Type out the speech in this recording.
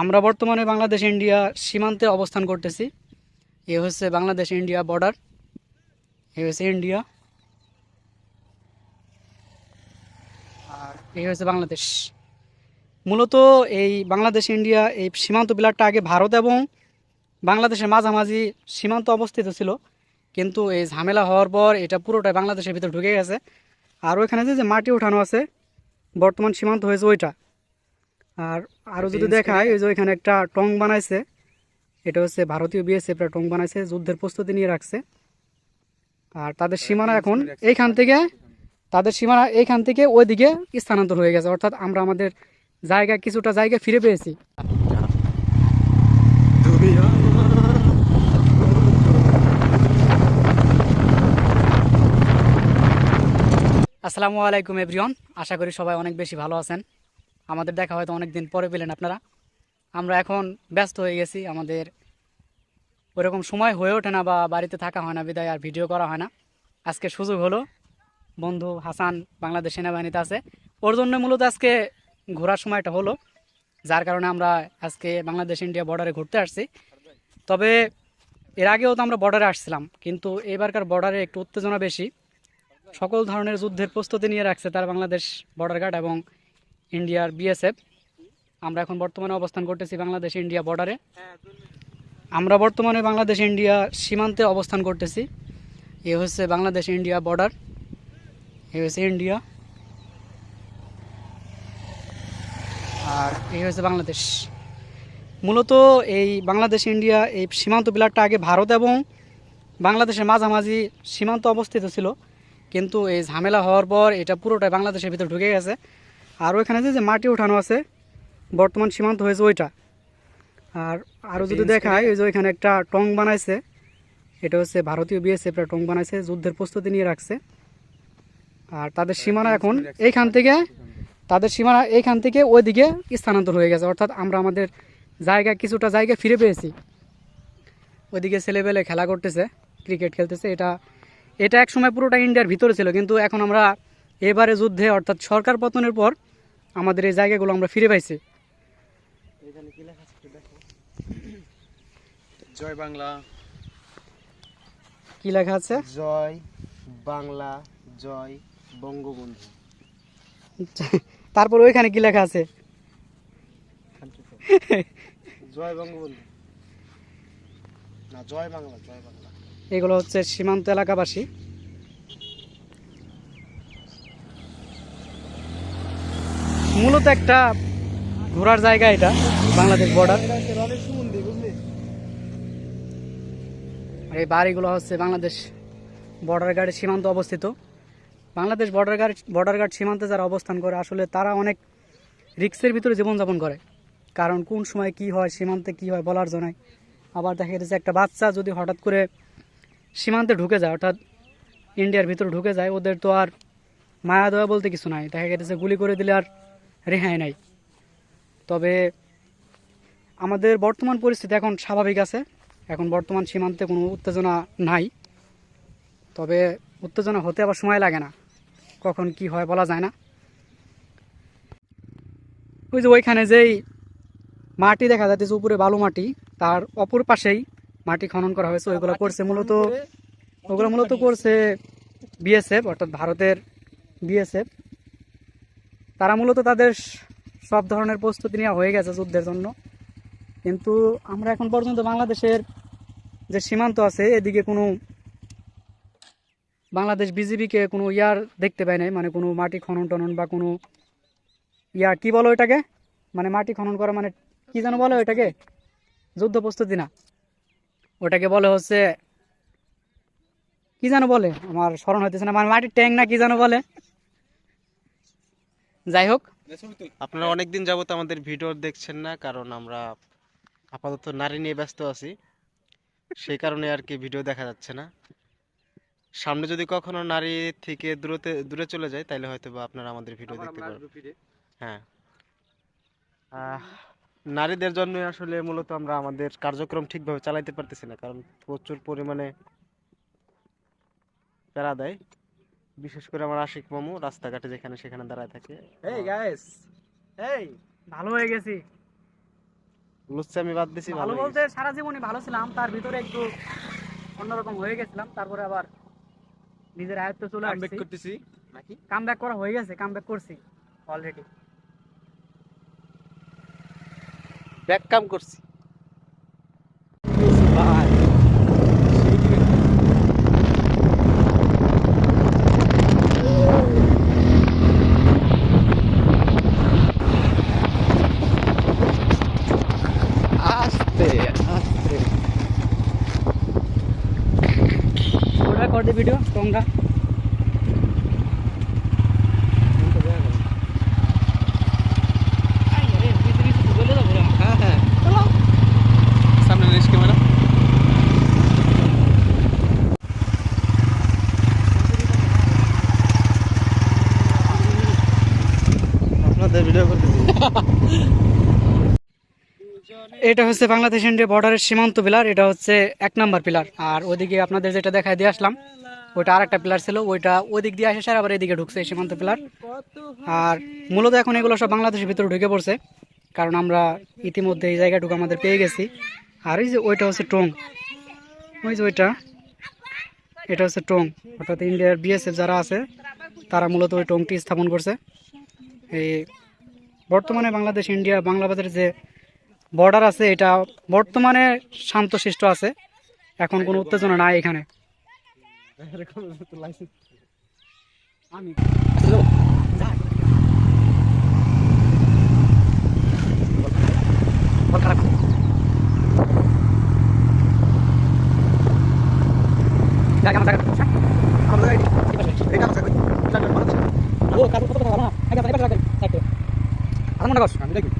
আমরা বর্তমানে বাংলাদেশ, ইন্ডিয়া সীমান্তে অবস্থান করতেছি। এ হচ্ছে বাংলাদেশ, ইন্ডিয়া বর্ডার এ হচ্ছে ইন্ডিয়া। আর এই হচ্ছে বাংলাদেশ। মূলত এই বাংলাদেশ, ইন্ডিয়া এই সীমান্ত বিলারটা আগে ভারত এবং বাংলাদেশের মাঝামাঝি সীমান্ত অবস্থিত ছিল। কিন্তু এই ঝামেলা হওয়ার পর এটা পুরোটাই বাংলাদেশের ভিতরে ঢুকে গেছে। আর ওইখানে যে মাটি ওঠানো আছে, বর্তমান সীমান্ত হয়েছে ওইটা। আর আরও যদি দেখায় ওই যে ওইখানে একটা টং বানাইছে। এটা হচ্ছে ভারতীয় বিএসএফরা টং বানাইছে যুদ্ধের প্রস্তুতি নিয়ে রাখছে। আর তাদের সীমানা এখন এইখান থেকে তাদের সীমানা এইখান থেকে ওইদিকে স্থানান্তর হয়ে গেছে। অর্থাৎ আমরা আমাদের জায়গা কিছুটা জায়গা ফিরে পেয়েছি। আসসালামু আলাইকুম এভরিওয়ান আশা করি সবাই অনেক বেশি ভালো আছেন। আমাদের দেখা হয়তো অনেক দিন পরে পেলেন আপনারা। আমরা এখন ব্যস্ত হয়ে গেছি, আমাদের ওরকম সময় হয়ে ওঠে না বা বাড়িতে থাকা হয় না, বিদায় আর ভিডিও করা হয় না। আজকে সুযোগ হলো, বন্ধু হাসান বাংলাদেশ সেনাবাহিনীতে আছে। ওর জন্য মূলত আজকে ঘোরার সময়টা হলো, যার কারণে আমরা আজকে বাংলাদেশ ইন্ডিয়া বর্ডারে ঘুরতে আসছি। তবে এর আগেও তো আমরা বর্ডারে আসছিলাম, কিন্তু এবারকার বর্ডারে একটু উত্তেজনা বেশি। সকল ধরনের যুদ্ধের প্রস্তুতি নিয়ে রাখছে তার বাংলাদেশ বর্ডার গার্ড এবং ইন্ডিয়ার বিএসএফ। আমরা এখন বর্তমানে অবস্থান করতেছি বাংলাদেশ ইন্ডিয়া বর্ডারে আমরা বর্তমানে বাংলাদেশ ইন্ডিয়া সীমান্তে অবস্থান করতেছি। এ হচ্ছে বাংলাদেশ ইন্ডিয়া বর্ডার এ হচ্ছে ইন্ডিয়া। আর এই হচ্ছে বাংলাদেশ। মূলত এই বাংলাদেশ ইন্ডিয়া এই সীমান্ত বিলারটা আগে ভারত এবং বাংলাদেশের মাঝামাঝি সীমান্ত অবস্থিত ছিল। কিন্তু এই ঝামেলা হওয়ার পর এটা পুরোটাই বাংলাদেশের ভিতরে ঢুকে গেছে। আর ওইখানে যে মাটি উঠানো আছে বর্তমান সীমান্ত হয়েছে ওইটা। আর আরও যদি দেখায় ওই যে ওইখানে একটা টং বানাইছে এটা হচ্ছে ভারতীয় বিএসএফরা টং বানাইছে যুদ্ধের প্রস্তুতি নিয়ে রাখছে। আর তাদের সীমানা এখন এইখান থেকে তাদের সীমানা এইখান থেকে ওইদিকে স্থানান্তর হয়ে গেছে। অর্থাৎ আমরা আমাদের জায়গা কিছুটা জায়গা ফিরে পেয়েছি। ওইদিকে ছেলেবেলে খেলা করতেছে ক্রিকেট খেলতেছে। এটা এটা এক সময় পুরোটা ইন্ডিয়ার ভিতরে ছিল কিন্তু এখন আমরা এবারে যুদ্ধে অর্থাৎ সরকার পতনের পর আমাদের এই জায়গাগুলো আমরা ফিরে পাইছি। জয় বাংলা। কি লেখা আছে? জয় বাংলা জয় বঙ্গবন্ধু। তারপর ওইখানে কি লেখা আছে? জয় বঙ্গবন্ধু। না জয় বাংলা জয় বাংলা। এগুলো হচ্ছে সীমান্ত এলাকাবাসী। মূলত একটা ঘোরার জায়গা এটা, বাংলাদেশ বর্ডার এই বাড়িগুলো হচ্ছে বাংলাদেশ বর্ডার গার্ডের সীমান্ত অবস্থিত। Bangladesh border guard border guard সীমান্তে যারা অবস্থান করে, আসলে তারা অনেক রিক্সের ভিতরে জীবনযাপন করে। কারণ কোন সময় কি হয়, সীমান্তে কি হয় বলার জন্য আবার দেখা গেছে একটা বাচ্চা যদি হঠাৎ করে সীমান্তে ঢুকে যায়, অর্থাৎ ইন্ডিয়ার ভিতরে ঢুকে যায়, ওদের তো আর মায়া দেওয়া বলতে কিছু নাই। দেখা গেছে গুলি করে দিলে আর রেহাই নাই। তবে আমাদের বর্তমান পরিস্থিতি এখন স্বাভাবিক আছে। এখন বর্তমান সীমান্তে কোনো উত্তেজনা নাই। তবে উত্তেজনা হতে আবার সময় লাগে না। কখন কি হয় বলা যায় না। ওই যে ওইখানে যেই মাটি দেখা যাচ্ছে উপরে বালু মাটি তার অপর পাশেই মাটি খনন করা হয়েছে। ওইগুলো করছে মূলত ওগুলো মূলত করছে বিএসএফ অর্থাৎ ভারতের বিএসএফ। তারা মূলত তাদের সব ধরনের প্রস্তুতি নেওয়া হয়ে গেছে যুদ্ধের জন্য। কিন্তু আমরা এখন পর্যন্ত বাংলাদেশের যে সীমান্ত আছে, এদিকে কোনো বাংলাদেশ বিজিবিকে কোনো ইয়ার দেখতে পাই নাই মানে কোনো মাটি খনন টনন বা কোনো ইয়া কি বলো এটাকে মানে মাটি খনন করা মানে কি যেন বলে ওইটাকে? যুদ্ধ প্রস্তুতি না। ওটাকে বলে হচ্ছে, কি যেন বলে? আমার স্মরণ হইতেছে না মানে মাটির ট্যাঙ্ক না কি যেন বলে? যাই হোক। আপনারা অনেকদিন যাবত আমাদের ভিডিও দেখছেন না কারণ আমরা আপাতত নারী নিয়ে ব্যস্ত আছি। সেই কারণে আর কি ভিডিও দেখা যাচ্ছে না। সামনে যদি কখনো নারী থেকে দূরতে দূরে চলে যায় তাহলে হয়তো বা আপনারা আমাদের ভিডিও দেখতে পারবেন। হ্যাঁ। আহ, নারীদের জন্য আসলে মূলত আমরা আমাদের কার্যক্রম ঠিকভাবে চালাইতে পারতেছি না কারণ প্রচুর পরিমাণে প্যারা দেয়। বিশেষ করে আমার আশিক মামু রাস্তাঘাটে যেখানে সেখানে দাঁড়ায় থাকে। Hey guys. Hey. ভালো হয়ে গেছি। লুচ্চামি বাদ দিছি ভালো বলতে সারা জীবনই ভালো ছিলাম তার ভিতরে একটু অন্যরকম হয়ে গেছিলাম তারপরে আবার নিজের আয়ত্ত চলে আসছি। কামব্যাক করতেছি। নাকি? কাম ব্যাক করা হয়ে গেছে কাম ব্যাক করছি অলরেডি ব্যাক কাম করছি। ওটা কর দে ভিডিও তোমরা হ্যাঁ হ্যাঁ চলো সামনে নিস ক্যামেরা আপনাদের ভিডিও করতেছি এটা হচ্ছে বাংলাদেশ ইন্ডিয়া বর্ডারের সীমান্ত পিলার, এটা হচ্ছে এক নাম্বার পিলার। আর ওদিকে আপনাদের যেটা দেখায় দিয়ে আসলাম, ওইটা আর একটা পিলার ছিল, ওইটা ওদিক দিয়ে আসে স্যার আবার এদিকে ঢুকছে সীমান্ত পিলার। আর মূলত এখন এগুলো সব বাংলাদেশের ভিতরে ঢুকে পড়ছে, কারণ আমরা ইতিমধ্যে এই জায়গাটুকু আমাদের পেয়ে গেছি। আর এই যে ওইটা হচ্ছে টং, ওই যে ওইটা, এটা হচ্ছে টং। অর্থাৎ ইন্ডিয়ার বিএসএফ যারা আছে, তারা মূলত ওই টংটি স্থাপন করছে। এই বর্তমানে বাংলাদেশ ইন্ডিয়া বাংলাদেশের যে বর্ডার আছে, এটা বর্তমানে শান্তশিষ্ট আছে। এখন কোনো উত্তেজনা নাই এখানে। আমি কত কথা না আমি দেখি।